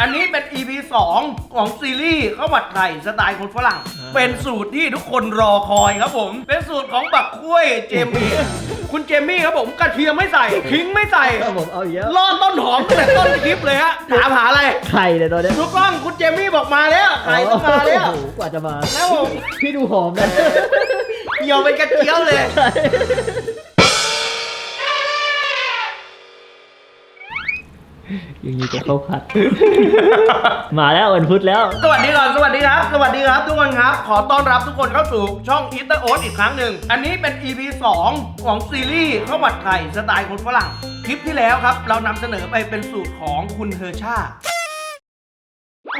อันนี้เป็น EP 2 ของซีรีส์ข้าวผัดไข่สไตล์คนฝรั่งอ่าเป็นสูตรที่ทุกคนรอคอยครับผม เป็นสูตรของบักคุ้ยเจมี่คุณเจมี่ครับผมกระเทียมไม่ใส่ขิงไม่ใส่ครับผมเอาอีกแล้วล่อต้นหอมตั้งแต่ต้นคลิปเลยฮะถามหาอะไรไข่เลยตอนเนี้ยทุกต้องคุณเจมี่บอกมาแล้วไข่ต้องมาแล้วโอ้โหกว่าจะมาแล้วผมพี่ดูหอมนะเหี่ยวเป็นกระเจียวเลย อย่างนี้จะเข้าผัด มาแล้ววันพุธแล้ว สวัสดีก่อนสวัสดีครับ สวัสดีครับทุกคนครับ ขอต้อนรับทุกคนเข้าสู่ช่องอีเตอร์โอ๊ตอีกครั้งหนึ่ง อันนี้เป็น EP 2 ของซีรีส์ข้าวผัดไข่สไตล์คนฝรั่ง คลิปที่แล้วครับ เรานำเสนอไปเป็นสูตรของคุณเฮอร์ชา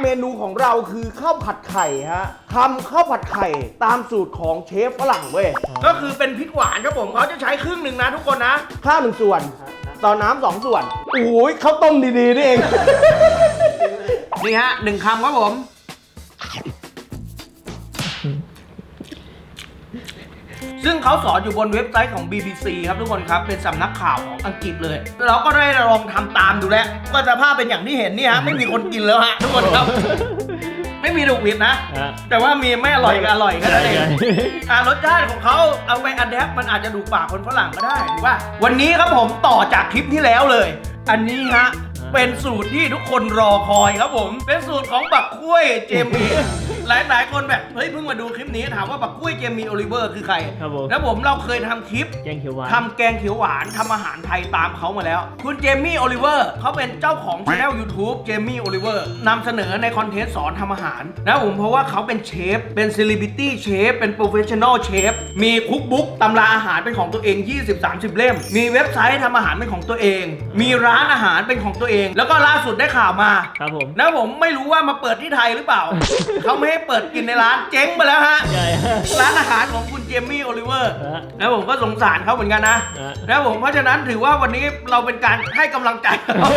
เมนูของเราคือข้าวผัดไข่ฮะทำข้าวผัดไข่ตามสูตรของเชฟฝรั่งเว้ย ก็คือเป็นพริกหวานครับผมเขาจะใช้ครึ่งหนึ่งนะทุกคนนะ ข้าวหนึ่งส่วน ต่อน้ำสองส่วนโอ้ยข้าวต้มดีๆนี่เอง นี่ฮะหนึ่งคำครับผม ซึ่งเขาสอนอยู่บนเว็บไซต์ของ BBC ครับทุกคนครับ เป็นสำนักข่าวของอังกฤษเลย เราก็ได้ลองทำตามดูแล้วก็สภาพเป็นอย่างที่เห็นนี่ฮะ ไม่มีคนกินแล้วฮะทุกคนครับ ไม่มีถูกผิดนะฮะแต่ว่ามีไม่อร่อยกับอร่อยก็ได้เองใช่อ่ารสชาติของเขาเอาไปอัดแอปมันอาจจะดูปากคนฝรั่งก็ได้หรือว่าวันนี้ครับผมต่อจากคลิปที่แล้วเลย อันนี้ฮะ เป็นสูตรที่ทุกคนรอคอยครับผม เป็นสูตรของบักคุ้ยเจมี่ หลายหลายๆคนแบบเฮ้ยเพิ่งมาดูคลิปนี้ถามว่าบักคุ้ยเจมี่โอลิเวอร์คือใครครับผม แล้วผมเราเคยทำคลิป แกงเขียวหวาน ทำแกงเขียวหวานทำอาหารไทยตามเขามาแล้ว คุณเจมี่โอลิเวอร์เขาเป็นเจ้าของช่อง YouTube เจมี่โอลิเวอร์นำเสนอในคอนเทนต์สอนทำอาหารนะผมเพราะว่าเขาเป็นเชฟ เป็นเซเลบริตี้เชฟ เป็นโปรเฟชชั่นอลเชฟ มีคุกบุ๊กตำราอาหารเป็นของตัวเอง 20-30 เล่ม มีเว็บไซต์ทำอาหารเป็นของตัวเอง มีร้านอาหารเป็นของตัวเองแล้วก็ล่าสุดได้ข่าวมาครับผม นะผมไม่รู้ว่ามาเปิดที่ไทยหรือเปล่า เขาไม่ให้เปิดกินในร้านเจ๊งไปแล้วฮะใช่ฮะ ร้านอาหารของคุณเจมี่โอลิเวอร์ฮะแล้วผมก็สงสารเขาเหมือนกันนะฮะแล้วผมเพราะฉะนั้นถือว่าวันนี้เราเป็นการให้กำลังใจเขา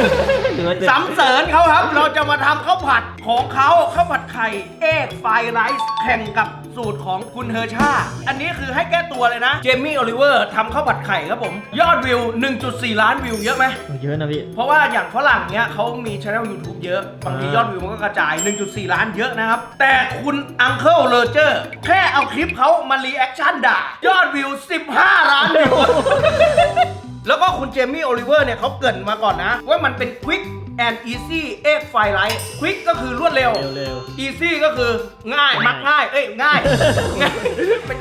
หรือว่าจะสำเสริญเขาครับ เราจะมาทำข้าวผัดของเขาข้าวผัดไข่เอกไฟไรซ์แข่งกับ สูตรของคุณเฮอร์ชา อันนี้คือให้แก้ตัวเลยนะ เจมี่โอลิเวอร์ทำข้าวผัดไข่ครับผม ยอดวิว 1.4 ล้านวิวเยอะไหม เยอะนะพี่ เพราะว่าอย่างฝรั่งเนี้ยเขามีช่อง YouTube เยอะ บางทีอ่ายยอดวิวมันก็กระจาย 1.4 ล้านเยอะนะครับ แต่คุณอังเคิลเลอเจอร์แค่เอาคลิปเขามารีแอคชั่นด่า ยอดวิว 15 ล้านวิว แล้วก็คุณเจมี่โอลิเวอร์เนี่ยเขาเกรินมาก่อนนะ ว่ามันเป็น Quick and Easy Egg Fried Rice Quick ก็คือรวดเร็ว เร็ว Easy ก็คือง่าย มักง่าย เอ้ย ง่ายง่ายเป็น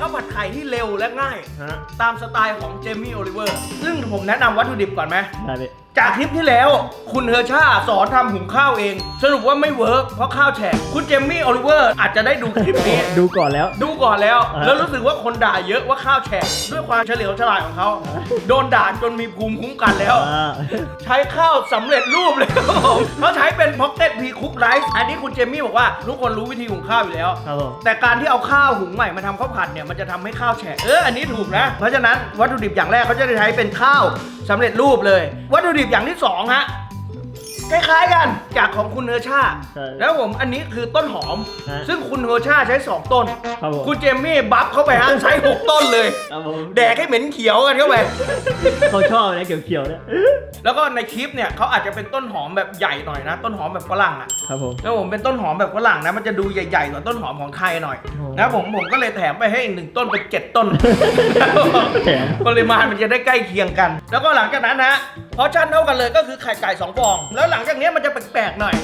ข้าวผัดไข่ที่เร็วและง่ายๆฮะตามสไตล์ของเจมี่โอลิเวอร์ ซึ่งผมแนะนำวัตถุดิบก่อนไหม ได้พี่จากคลิปที่แล้ว คุณเฮอร์ชาสอนทำหุงข้าวเอง สรุปว่าไม่เวิร์กเพราะข้าวแฉะคุณเจมมี่โอลิเวอร์อาจจะได้ดูคลิปนี้ ดูก่อนแล้ว ดูก่อนแล้วอ่าแล้วรู้สึกว่าคนด่าเยอะว่าข้าวแฉะด้วยความเฉลียวฉลาดของเขา โดนด่าจนมีภูมิคุ้มกันแล้ว อ่า ใช้ข้าวสำเร็จรูปเลยครับผมเขาใช้เป็นพ็อกเก็ตพีคุกไรซ์อันนี้คุณเจมมี่บอกว่า ทุกคนรู้วิธีหุงข้าวอยู่แล้ว ครับผม แต่การที่เอาข้าวหุงใหม่มาทำข้าวผัดเนี่ยมันจะทำให้ข้าวแฉะเอออันนี้ถูกนะ เพราะฉะนั้นวัตถุดิบอย่างแรกเขาจะใช้เป็นข้าวสำเร็จรูปเลย วัตถุดิบอย่างที่สองฮะ คล้ายๆกันจากของคุณเนอร์ชา ใช่แล้วผมอันนี้คือต้นหอม ฮะซึ่งคุณเนอร์ชาใช้ 2 ต้น ครับผม คุณเจมมี่บัฟเข้าไปฮะใช้ 6 ต้นเลย ครับผมแดกให้เหม็นเขียวกันเข้าไป เขาชอบนะเขียวๆเนี่ยแล้วก็ในคลิปเนี่ยเขาอาจจะเป็นต้นหอมแบบใหญ่หน่อยนะ ต้นหอมแบบฝรั่งอะ ครับผม แล้วผมเป็นต้นหอมแบบฝรั่งนะมันจะดูใหญ่ๆกว่าต้นหอมของไทยหน่อยโอ้นะผมผมก็เลยแถมไปให้อีกหนึ่งต้นเป็นเจ็ดต้นแถม ปริมาณมันจะได้ใกล้เคียงกัน แล้วก็หลังจากนั้นนะพอชั่นเท่ากันเลยก็คือไข่ไก่สองฟอง แล้วหลังจากนี้มันจะแปลกๆหน่อย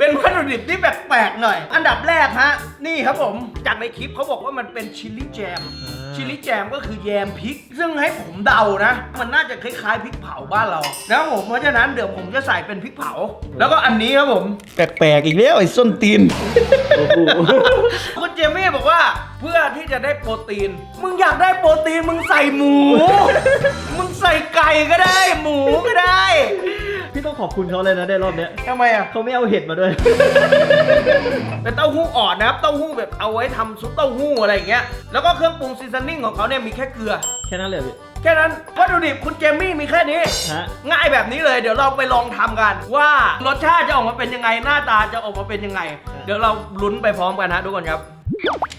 เป็นวัตถุดิบที่แปลกๆหน่อย อันดับแรกฮะ นี่ครับผมจากในคลิปเขาบอกว่ามันเป็นชิลลี่แจม ชิลลี่แจมก็คือแยมพริก ซึ่งให้ผมเดานะ มันน่าจะคล้ายๆพริกเผาบ้านเรานะครับผมเพราะฉะนั้นเดี๋ยวผมจะใส่เป็นพริกเผา แล้วก็อันนี้ครับผมแปลกๆอีกแล้วไอ้ส้นตีนโอ้โหคุณเจมี่บอกว่าเพื่อที่จะได้โปรตีน มึงอยากได้โปรตีนมึงใส่หมู มึงใส่ไก่ก็ได้ หมูก็ได้ พี่ต้องขอบคุณเขาเลยนะได้รอบเนี้ยทำไมอะเขาไม่เอาเห็ดมาด้วย เป็นเต้าหู้อ่อนนะครับเต้าหู้แบบเอาไว้ทำซุปเต้าหู้อะไรอย่างเงี้ยแล้วก็เครื่องปรุงซีซันนิ่งของเขาเนี่ยมีแค่เกลือ แค่นั้นเลยพี่แค่นั้นวัตถุดิบคุณเจมี่มีแค่นี้ ฮะ ง่ายแบบนี้เลยเดี๋ยวเราไปลองทำกัน ว่ารสชาติจะออกมาเป็นยังไงหน้าตาจะออกมาเป็นยังไง เดี๋ยวเราลุ้นไปพร้อมกันนะทุกคนครับ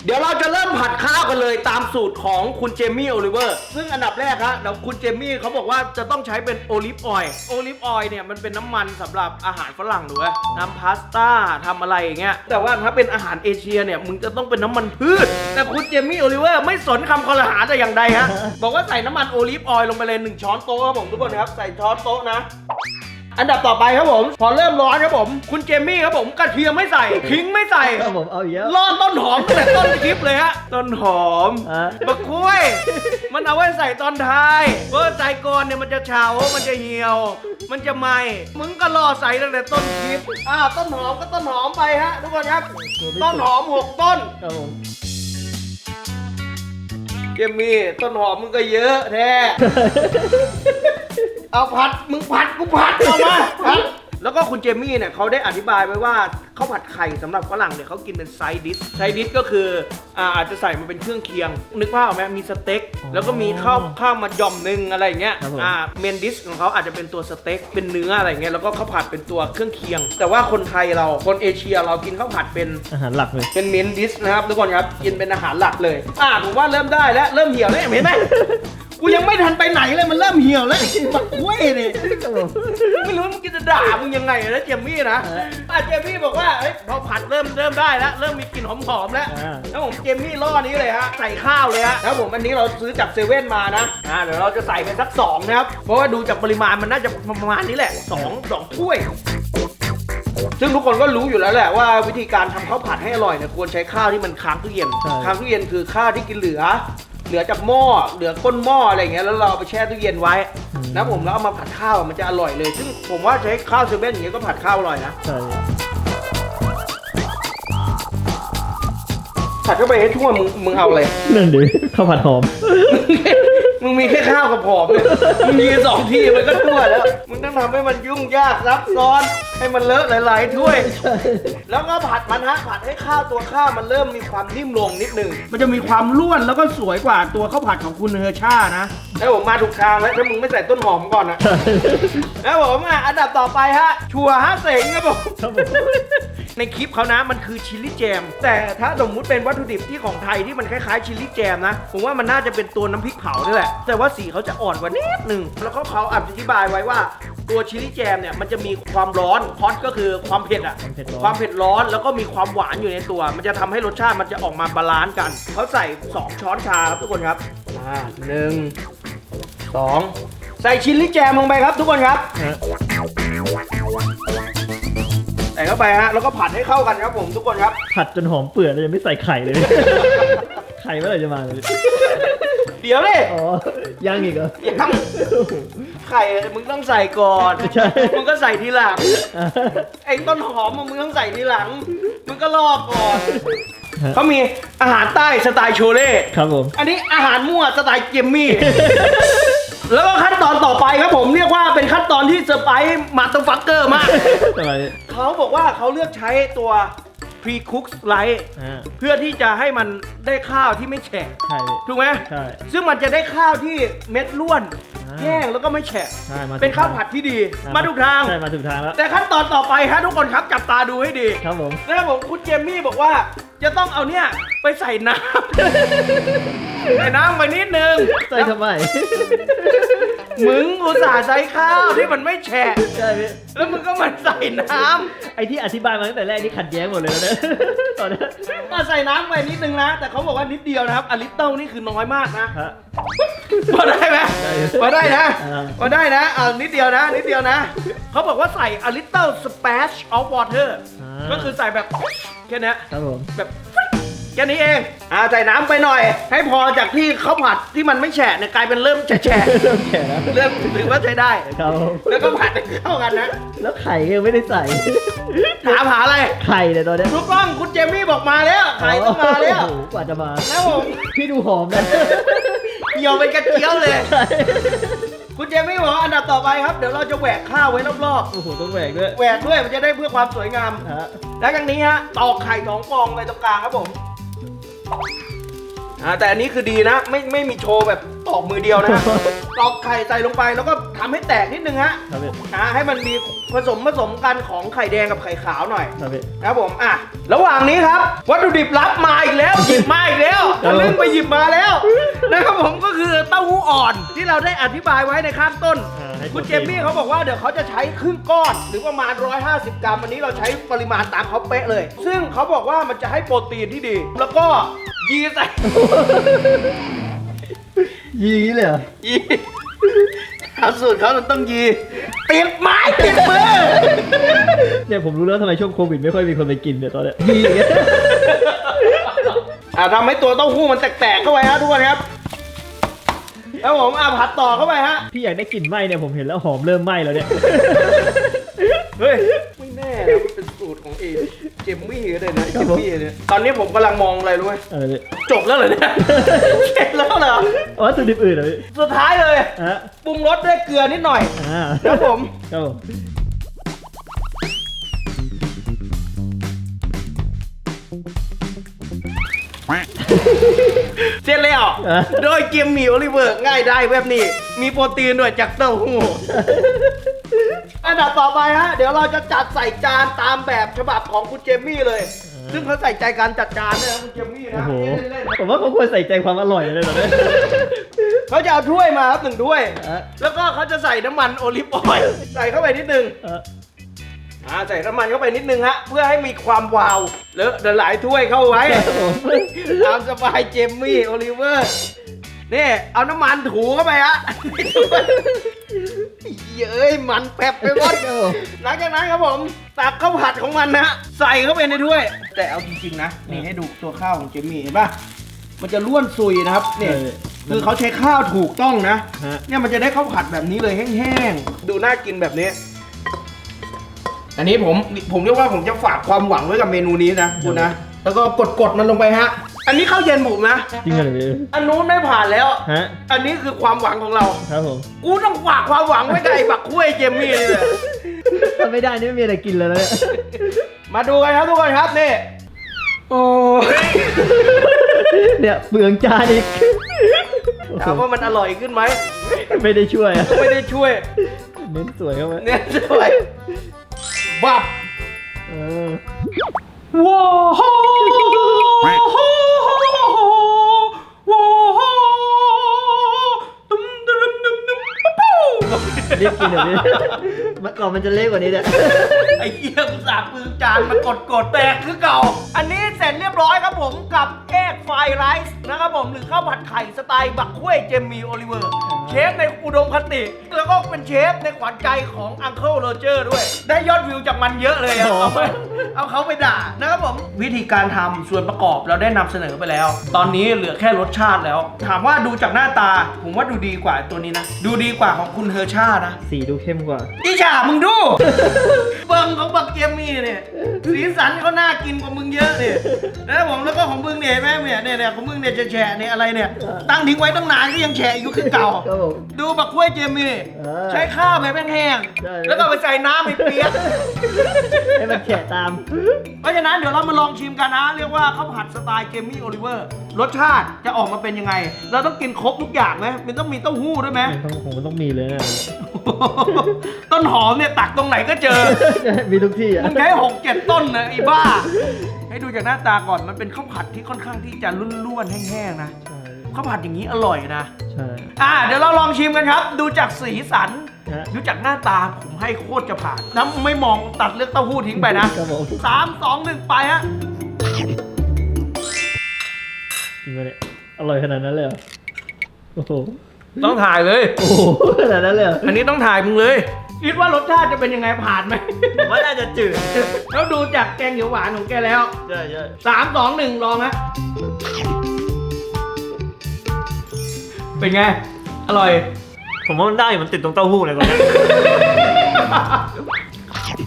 เดี๋ยวเราจะเริ่มผัดข้าวกันเลยตามสูตรของคุณเจมี่โอลิเวอร์ซึ่งอันดับแรกฮะเดี๋ยวคุณเจมี่เขาบอกว่าจะต้องใช้เป็นโอลิฟออยล์โอลิฟออยล์เนี่ยมันเป็นน้ำมันสำหรับอาหารฝรั่งหรือว่าทำพาสต้าทำอะไรอย่างเงี้ยแต่ว่าถ้าเป็นอาหารเอเชียเนี่ยมึงจะต้องเป็นน้ำมันพืช แต่คุณเจมี่โอลิเวอร์ไม่สนคำคอรหาแต่อย่างใดฮะ บอกว่าใส่น้ำมันโอลิฟออยล์ลงไปเลยหนึ่งช้อนโต๊ะครับผมทุกคนครับใส่ช้อนโต๊ะนะ อันดับต่อไปครับผม พอเริ่มร้อนครับผม คุณเจมี่ครับผมกระเทียมไม่ใส่ขิงไม่ใส่ครับผมเอาอีกแล้วล่อต้นหอมตั้งแต่ต้นคลิปเลยฮะต้นหอมอะบักคุ้ยมันเอาไว้ใส่ตอนท้ายเพราะว่าใส่ก่อนเนี่ยมันจะเฉามันจะเหี่ยว มันจะไหมมึงก็รอใส่ตั้งแต่ต้นคลิปอ้าวต้นหอมก็ต้นหอมไปฮะทุกคนครับต้นหอมหกต้นครับผมเจมี่ต้นหอมมึงก็เยอะแท้ เอาผัดมึงผัดกูผัดเอามาผัดแล้วก็คุณเจมี่เนี่ยเขาได้อธิบายไว้ว่าข้าวผัดไข่สำหรับฝรั่งเนี่ยเขากินเป็นไซดิสไซดิสก็คืออ่าอาจจะใส่มาเป็นเครื่องเคียง นึกภาพออกไหมมีสเต็กแล้วก็มีข้าวข้าวมาหย่อมหนึงอะไรอย่างเงี้ยอ่าเมนดิสของเขาอาจจะเป็นตัวสเต็กเป็นเนื้ออะไรอย่างเงี้ยแล้วก็ข้าวผัดเป็นตัวเครื่องเคียง แต่ว่าคนไทยเราคนเอเชียเรากินข้าวผัดเป็น อาหารหลักเลย เป็นเมนดิสนะครับทุกคนครับกินเป็นอาหารหลักเลย อ่าผมว่าเริ่มได้แล้วเริ่มเหี่ยวแล้วเห็นไหม กูยังไม่ทันไปไหนเลยมันเริ่มเหี่ยวแล้วไอ้บักเว้ยนี่ครับผมไม่รู้ว่ามึงจะด่ามึงยังไงนะเจมมี่นะเอออะเจมมี่บอกว่าเอ้ยพอผัดเริ่มเริ่มได้แล้วเริ่มมีกลิ่นหอมๆแล้วอ่าแล้วผมเจมมี่ล่อนี้เลยฮะใส่ข้าวเลยฮะแล้วผมอันนี้เราซื้อจากเซเว่นมานะอ่าเดี๋ยวเราจะใส่ไปสักสองนะครับเพราะว่าดูจากปริมาณมันน่าจะประมาณนี้แหละสองสองถ้วยซึ่งทุกคนก็รู้อยู่แล้วแหละว่าวิธีการทำข้าวผัดให้อร่อยเนี่ยควรใช้ข้าวที่มันค้างตู้เย็นใช่ค้างตู้เย็นคือข้าวที่กินเหลือ เหลือจากหม้อเหลือก้นหม้ออะไรอย่างเงี้ยแล้วเราเอาไปแช่ตู้เย็นไว้นะผมแล้วเอามาผัดข้าวมันจะอร่อยเลยซึ่งผมว่าใช้ข้าวเซเว่นอย่างเงี้ยก็ผัดข้าวอร่อยนะใช่ผัดเข้าไปให้ทั่วมึงมึงเอาเลย นั่นดิข้าวผัดหอม มึงมีแค่ข้าวกับผอมเนี่ยมึงมีสองที่มันก็ทั่วแล้ว มึงต้องทำให้มันยุ่งยากซับซ้อน ให้มันเลอะหลายๆถ้วย แล้วก็ผัดมันฮะผัดให้ข้าวตัวข้าวมันเริ่มมีความนิ่มลงนิดหนึ่งมันจะมีความร่วนแล้วก็สวยกว่าตัวข้าวผัดของคุณเฮอร์ช่านะ แล้วผมมาถูกทางแล้วถ้ามึงไม่ใส่ต้นหอมก่อนนะแล้วผมอะอันดับต่อไปฮะ ชัวร์ฮะเสงครับผมครับผมในคลิปเขานะมันคือชิลลี่แจม แต่ถ้าสมมุติเป็นวัตถุดิบที่ของไทยที่มันคล้ายๆชิลลี่แจมนะ ผมว่ามันน่าจะเป็นตัวน้ำพริกเผานี่แหละ แต่ว่าสีเขาจะอ่อนกว่านิดนึงแล้วก็เขาอธิบายไว้ว่า ตัวชิลลี่แจมเนี่ยมันจะมีความร้อนฮอตก็คือความเผ็ดอะความเผ็ดร้อน ความเผ็ดร้อนแล้วก็มีความหวานอยู่ในตัว มันจะทำให้รสชาติมันจะออกมาบาลานซ์กันเขาใส่ 2 ช้อนชาครับทุกคนครับอ่าหนึ่งสองใส่ชิลลี่แจมลงไปครับทุกคนครับ ฮะ ใส่เข้าไปฮะแล้วก็ผัดให้เข้ากันครับผมทุกคนครับ ผัดจนหอมเปื่อยเลยยังไม่ใส่ไข่เลย ไข่เมื่อไหร่จะมาเลยเดี๋ยวดิอ๋อยังอีกเหรอยัง ไข่มึงต้องใส่ก่อน ใช่ มึงก็ใส่ทีหลังอะไอ้ต้นหอมมึงต้องใส่ทีหลัง มึงก็ลอกก่อนฮะเขามีอาหารใต้สไตล์โชเล่ ครับผม อันนี้อาหารมั่วสไตล์เจมมี่ แล้วก็ขั้นตอนต่อไปครับผมเรียกว่าเป็นขั้นตอนที่เซอร์ไพรส์มาตฟักเกอร์มากทำไมเขาบอกว่าเขาเลือกใช้ตัว pre cook rice อ่าเพื่อที่จะให้มันได้ข้าวที่ไม่แฉะใช่ถูกไหมใช่ซึ่งมันจะได้ข้าวที่เม็ดล้วนอ่าแห้งแล้วก็ไม่แฉะใช่มาถูกเป็นข้าวผัดที่ดีอ่มาถูกทาง ใช่มาถูกทางแล้วแต่ขั้นตอนต่อไปฮะทุกคนครับจับตาดูให้ดี ครับผมนะครับผมคุณเจมมี่บอกว่าจะต้องเอาเนี่ยไปใส่น้ำ ใส่น้ำไปนิดนึงใส่ทำไม มึงอุตส่าห์ใส่ข้าวที่มันไม่แฉะ ใช่พี่ แล้วมึงก็มาใส่น้ไอที่อธิบายมาตั้งแต่แรกนี่ขัดแย้งหมดเลยนะเนี่ยตอนเนี้ยำมาใส่น้ำไปนิดนึงนะ แต่เขาบอกว่านิดเดียวนะครับอลิตเติ้ลนี่คือน้อยมากนะฮะ พอได้ไหมได้พอได้นะอ่าพอได้นะเอานิดเดียวนะ นิดเดียวนะ เขาบอกว่าใส่ a little splash of water อ่าก็คือใส่แบบแค่เนี้ย ครับผม แบบ แค่นี้เองอ่าใส่น้ำไปหน่อย ให้พอจากที่ข้าวผัดที่มันไม่แฉะเนี่ยกลายเป็นเริ่มแฉะเริ่มแก่แล้วๆเริ่มถือว่าใช้ได้ ครับผมแล้วก็ผัดให้เข้ากันนะแล้วไข่ก็ยังไม่ได้ใส่ ถามหาอะไรไข่เนี่ยตอนเนี้ยทุกต้องคุณเจมี่บอกมาแล้วไข่ต้องมาแล้วโอ้โหกว่าจะมาแล้วผมพี่ดูหอมนะเหี่ยวเป็นกระเจียวเลย คุณเจมี่บอกว่าอันดับต่อไปครับ เดี๋ยวเราจะแหวกข้าวไว้รอบโอ้โหต้องแหวกด้วยๆแหวกด้วยมันจะได้เพื่อความสวยงาม ฮะ แล้วอย่างนี้ฮะตอกไข่สองฟองไปตรงกลางครับผม you อ่าแต่อันนี้คือดีนะ ไม่ไม่มีโชว์แบบตอกมือเดียวนะตอกไข่ใส่ลงไปแล้วก็ทำให้แตกนิดนึงฮะครับพี่อ่าให้มันมีผสมผสมกันของไข่แดงกับไข่ขาวหน่อย ครับพี่ ครับผม อะ ระหว่างนี้ครับ วัตถุดิบลับมาอีกแล้ว หยิบมาอีกแล้วครับทะลึ่งไปหยิบมาแล้ว นะครับผมก็คือเต้าหู้อ่อนที่เราได้อธิบายไว้ในข้างต้น อ่าให้คุณเจโปรตีนมมี่เขาบอกว่าเดี๋ยวเขาจะใช้ครึ่งก้อน หรือประมาณ 150 กรัมอันนี้เราใช้ปริมาณตามเขาเป๊ะเลย ซึ่งเขาบอกว่ามันจะให้โปรตีนที่ดี แล้วก็ ยีใส่ยีอย่างนี้เลยเหรอยีทำสูตรเขามันต้องยีติดไม้ติดมือเนี่ยผมรู้แล้วทำไมช่วงโควิดไม่ค่อยมีคนไปกินเนี่ยตอนเนี้ยยีอย่างเงี้ยอ่าทำให้ตัวเต้าหู้มันแตกๆเข้าไปฮะทุกคนครับแล้วผมอ่าผัดต่อเข้าไปฮะพี่อยากได้กลิ่นไหม้เนี่ยผมเห็นแล้วหอมเริ่มไหม้แล้วเนี่ยเฮ้ยไม่แน่นะมันเป็นสูตร ของเอเจมมี่เลยนะเจมมี่เนี่ยตอนนี้ผมกำลังมองอะไรรู้ไหมอะไรเนี่ยจบแล้วเหรอเนี่ยเสร็จแล้วเหรออ๋อวัตถุดิบอื่นเหรอพี่สุดท้ายเลยฮะปรุงรสด้วยเกลือนิดหน่อยอ่าครับผมครับผมเสร็จแล้วอะโดยเกมหมี่โอลิเวอร์ง่ายได้แบบนี้ มีโปรตีนด้วยจากเต้าหู้ อันดับต่อไปฮะ เดี๋ยวเราจะจัดใส่จานตามแบบฉบับของคุณเจมมี่เลย ซึ่งเขาใส่ใจการจัดจานด้วยนะคุณเจมมี่โอ้นะโห เล่นๆผมว่าเขาควรใส่ใจความอร่อยเลยตอนนี้เขาจะเอาถ้วยมาครับหนึ่งถ้วยอะแล้วก็เขาจะใส่น้ำมันโอลิฟออยล์ใส่เข้าไปนิดนึงอะอ่าใส่น้ำมันเข้าไปนิดนึงฮะ เพื่อให้มีความวาวแล้วเดี๋ยวหลายถ้วยเข้าไว้ครับผมตามสบายเจมมี่โอลิเวอร์นี่เอาน้ำมันถูเข้าไปฮะ เย้ยมันแป๊บไปหมดครับผมหลังจากนั้นครับผมตักข้าวผัดของมันนะฮะใส่เข้าไปในถ้วย แต่เอาจริงๆนะนี่ให้ดูตัวข้าวของเจมมี่เห็นปะมันจะล้วนซุยนะครับเนี่ยคือเขาใช้ข้าวถูกต้องนะฮะเนี่ยมันจะได้ข้าวผัดแบบนี้เลยแห้งๆดูน่ากินแบบนี้อันนี้ผมผมเรียกว่าผมจะฝากความหวังไว้กับเมนูนี้นะคุณนะแล้วก็กดกดๆมันลงไปฮะ อันนี้ข้าวเย็นผมนะ จริงเหรอพี่อันนู้นไม่ผ่านแล้ว ฮะ อันนี้คือความหวังของเรา ครับผมกูต้องฝากความหวังไว้กับไอ้บักคุ้ยเจมมี่นี่แหละถ้าไม่ได้นี่ไม่มีอะไรกินเลยนะเนี่ยมาดูกันครับทุกคนครับนี่ โอ้เนี่ยเปลืองจานอีกถามว่ามันอร่อยขึ้นไหม ไม่ได้ช่วยอะไม่ได้ช่วย เน้นสวยเข้ามาเนี่ยช่วย บับ เออว้าว ว้าวตุ้มตุ้มตุ้มตุ้มปุ๊บปุ๊บรีบกินเดี๋ยวนี้มื่อก่อนมันจะเละกว่านี้เนี่ยไอ้เหี้ยกูสาบปืนจานมากดกดแตกคือเก่า อันนี้เสร็จเรียบร้อยครับผมกับเอกไฟไรซ์นะครับผมหรือข้าวผัดไข่สไตล์บักคุ้ยเจมมี่โอลิเวอร์ เชฟในอุดมคติ แล้วก็เป็นเชฟในขวัญใจของอังเคิลโรเจอร์ด้วย ได้ยอดวิวจากมันเยอะเลยอะโอ้โหเอาไปเอาเขาไปด่านะครับผม วิธีการทำส่วนประกอบเราได้นำเสนอไปแล้ว ตอนนี้เหลือแค่รสชาติแล้ว ถามว่าดูจากหน้าตา ผมว่าดูดีกว่าตัวนี้นะ ดูดีกว่าของคุณเฮอร์ชานะ สีดูเข้มกว่า อีฉามึงดู เบิ้งของบักเกมมี่เนี่ยสีสันเขาน่ากินกว่ามึงเยอะเนี่ยแล้วผมแล้วก็ของมึงเนี่ยเห็นไหมเนี่ยเนี่ยเนี่ยของมึงเนี่ยจะแฉะเนี่ยอะไรเนี่ย ตั้งทิ้งไว้ตั้งนานก็ยังแฉะอยู่คือเก่าครับผม ดูบักกล้วยเจมมี่เออใช้ข้าวแบบแห้งใช่ ๆแล้วก็ไปใส่น้ำให้เปียก ให้มันแฉะตาม เพราะฉะนั้นเดี๋ยวเรามาลองชิมกันนะ เรียกว่าข้าวผัดสไตล์เจมี่โอลิเวอร์รสชาติจะออกมาเป็นยังไง เราต้องกินครบทุกอย่างไหมมันต้องมีเต้าหู้ด้วยไหมมันต้องผมมันต้องมีเลยนะ ต้นหอมเนี่ยตักตรงไหนก็เจอ มีทุกที่อะ มึงใช้หกเจ็ดต้นนะไอ้บ้า ให้ดูจากหน้าตาก่อนมันเป็นข้าวผัดที่ค่อนข้างที่จะร่วนๆแห้งๆนะใช่ ข้าวผัดอย่างนี้อร่อยนะ ใช่ อ่าเดี๋ยวเราลองชิมกันครับ ดูจากสีสัน ฮะดูจากหน้าตาผมให้โคตรจะผ่านน้ำไม่มองตัดเลือกเต้าหู้ทิ้งไปนะครับผม สามสองหนึ่งไปฮะจริงปะเนี่ยอร่อยขนาดนั้นเลยเหรอโอ้โหต้องถ่ายเลย โอ้โหขนาดนั้นเลยเหรออันนี้ต้องถ่ายมึงเลย คิดว่ารสชาติจะเป็นยังไงผ่านไหม ผมว่าน่าจะจืดแล้วดูจากแกงเขียวหวานของแกแล้วใช่ใช่สามสองหนึ่งลองฮะ เป็นไง อร่อย ผมว่ามันได้อยู่มันติดตรงเต้าหู้เลยก่อนเนี่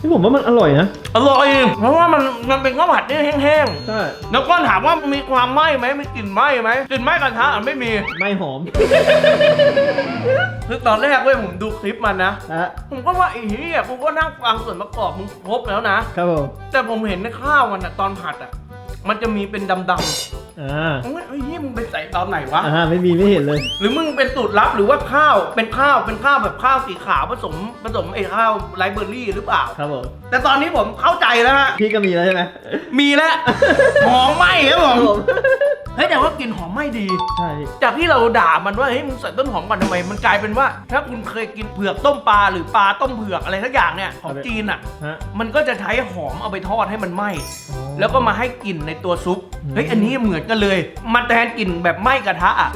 ยผมว่ามันอร่อยนะอร่อย เพราะว่ามันมันเป็นข้าวผัดที่แห้งใช่ๆ แล้วก็ถามว่ามีความไหม้ไหมมีกลิ่นไหม้ไหมกลิ่นไหม้กระทะอะไม่มี ไม่หอมคือตอนแรกเว้ยผมดูคลิปมันนะ นะผมก็ว่าไอ้เหี้ยกูก็นั่งฟังส่วนประกอบมึงครบแล้วนะ ครับผมแต่ผมเห็นในข้าวมันอะตอนผัดอะมันจะมีเป็นดำ อ่ามึงว่าเฮ้ยนี่มึงไปใส่ตอนไหนวะ อ่าไม่มีไม่เห็นเลย หรือมึงเป็นสูตรลับหรือว่าข้าวเป็นข้าวเป็นข้าวแบบข้าวสีขาวผสมผสมไอ้ข้าวไรเบอร์รี่หรือเปล่า ครับผม แต่ตอนนี้ผมเข้าใจแล้วฮะ พี่ก็มีแล้วใช่ไหม มีแล้วหอมไหมครับผครับมผม เฮ้ยแต่ว่ากลิ่นหอมไหมดี ใช่พี่จากที่เราด่ามันว่าเฮ้ยมึงใส่ต้นหอมก่อนทำไมมันกลายเป็นว่า ถ้าคุณเคยกินเผือกต้มปลาหรือปลาต้มเผือกอะไรทักอย่างเนี่ยของจีนอะ ฮะ มันก็จะใช้หอมเอาไปทอดให้มันไหม้อ๋อแล้วก็มาให้กลิ่นในตัวซุปอืมเฮ้ยอันนี้เหมือนกันเลย มันแทนกลิ่นแบบไหม้กระทะอะ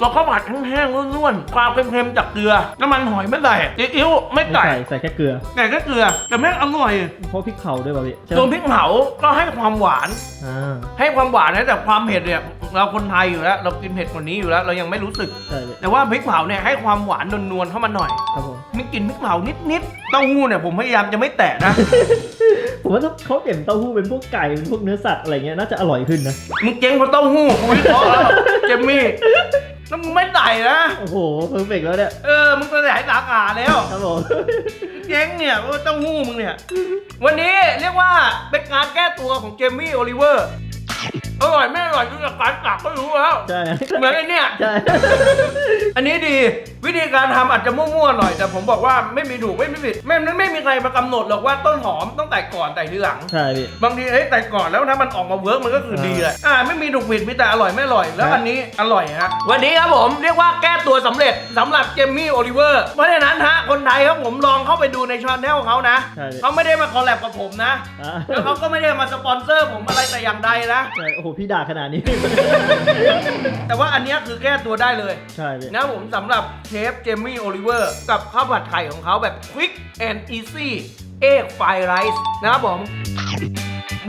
เราข้าวผัดแห้งๆร่วนๆความเค็มๆจากเกลือน้ำมันหอยไม่ใส่ซีอิ๊วไม่ไม่ใส่ใส่ใส่แค่เกลือไก่ก็เกลือ แต่แม่งอร่อยเพราะพริกเผาด้วยป่ะพี่ใช่ไหมตัวพริกเผาก็ให้ความหวานอ่าให้ความหวานนะแต่ความเผ็ดเนี่ยเราคนไทยอยู่แล้ว เรากินเผ็ดกว่านี้อยู่แล้ว เรายังไม่รู้สึกใช่พี่แต่ว่าพริกเผาเนี่ยให้ความหวานนวลๆเข้ามาหน่อยครับผมมีกลิ่นพริกเผานิดๆเต้าหู้เนี่ยผมพยายามจะไม่แตะนะผมว่าถ้าเขาเปลี่ยนเต้าหู้เป็นพวกไก่เป็นพวกเนื้อสัตว์อะไรเงี้ยน่าจะอร่อยขึ้นนะมึงเจ๊งเพราะเต้าหู้กูวิเคราะห์แล้วเจมมี่ แล้วมึงไม่ใส่นะ โอ้โหเพอร์เฟกแล้วเนี่ยเออ มึงไปไหนสาขาแล้ว ครับผม เจ๊งเนี่ยเพราะว่าเต้าหู้มึงเนี่ย วันนี้เรียกว่าเป็นการแก้ตัวของเจมมี่โอลิเวอร์ อร่อยไม่อร่อยดูจากการตักก็รู้แล้ว ใช่ เหมือนไอ้เนี่ย ใช่ อันนี้ดีวิธี การทำอาจจะมั่วๆหน่อย แต่ผมบอกว่าไม่มีถูกไม่มีผิดไม่ไม่ไม่มีใครมากำหนดหรอกว่าต้นหอมต้องแต่ก่อนแต่ทีหลัง ใช่พี่ บางทีเอ้ยแต่ก่อนแล้วถ้ามันออกมาเวิร์กมันก็คือดีเลยอ่าไม่มีถูกผิดมีแต่อร่อยไม่อร่อย แล้วครับอันนี้อร่อยฮะวันนี้ครับผมเรียกว่าแก้ตัวสำเร็จสำหรับเจมมี่โอลิเวอร์เพราะฉะนั้นฮะคนไทยครับผมลองเข้าไปดูในชอนแนลเขานะใช่พี่เขาไม่ได้มาคอลแลบกับผมนะ อ่าแล้วเขาก็ไม่ได้มาสปอนเซอร์ผมอะไรแต่อย่างใดนะ ใช่โอ้โหพี่ด่าขนาดนี้ แต่ว่าอันเนี้ยคือแก้ตัวได้เลย ใช่พี่ นะผมสำหรับเชฟเจมี่โอลิเวอร์ กับข้าวผัดไข่ของเขาแบบ Quick and Easy เอกไฟไรซ์นะครับผม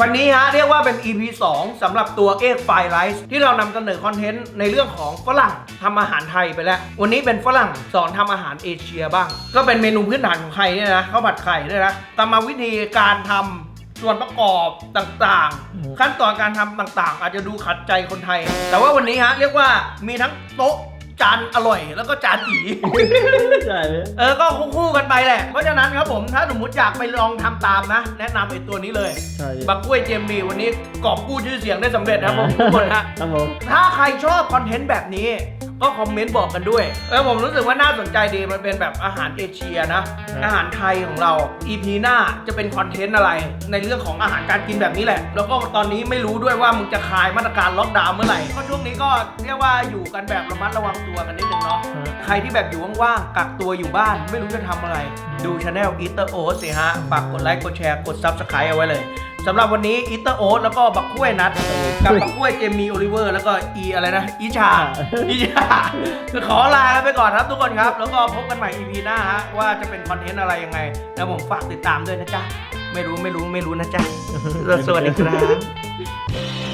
วันนี้ฮะเรียกว่าเป็น EP 2สำหรับตัวเอกไฟไรซ์ที่เรานำเสนอคอนเทนต์ในเรื่องของฝรั่งทำอาหารไทยไปแล้ว วันนี้เป็นฝรั่งสอนทำอาหารเอเชียบ้าง ก็เป็นเมนูพื้นฐานของไทยเนี่ยนะข้าวผัดไข่เนี่ยนะกรรมวิธีการทำส่วนประกอบต่างอืมๆขั้นตอนการทำต่างๆ อาจจะดูขัดใจคนไทย แต่ว่าวันนี้ฮะเรียกว่ามีทั้งโต๊ะ จานอร่อยแล้วก็จานอีใช่พี่เออก็คู่ๆกันไปแหละ เพราะฉะนั้นครับผมถ้าสมมติอยากไปลองทำตามนะ แนะนำไอ้ตัวนี้เลยใช่พี่บักกล้วยเจมบีวันนี้กอบกู้ชื่อเสียงได้สำเร็จนะครับผมทุกคนฮะ ครับผม ถ้าใครชอบคอนเทนต์แบบนี้ ก็คอมเมนต์บอกกันด้วยเออผมรู้สึกว่าน่าสนใจดีมันเป็นแบบอาหารเอเชียนะ อาหารไทยของเรา EP หน้าจะเป็นคอนเทนต์อะไร ในเรื่องของอาหารการกินแบบนี้แหละ แล้วก็ตอนนี้ไม่รู้ด้วยว่ามึงจะคลายมาตรการล็อกดาวน์เมื่อไหร่ก็ช่วงนี้ก็เรียกว่าอยู่กันแบบระมัดระวังตัวกันนิดนึงเนาะใครที่แบบอยู่ว่างๆกักตัวอยู่บ้าน ไม่รู้จะทำอะไร ดูช anel Eater Oats สิฮะฝากกดไลค์กดแชร์กด Subscribe เอาไว้เลย สำหรับวันนี้ Eater Oats แล้วก็บักกล้วยนัดกับบักกล้วยเจมี่โอลิเวอร์ แล้วก็อีอะไรนะอีชาอีชาขอลาไปก่อนครับทุกคนครับ แล้วก็พบกันใหม่ EP หน้าฮะว่าจะเป็นคอนเทนต์อะไรยังไง แล้วผมฝากติดตามด้วยนะจ๊ะ ไม่รู้ไม่รู้ไม่รู้นะจ๊ะ สวัสดีครับ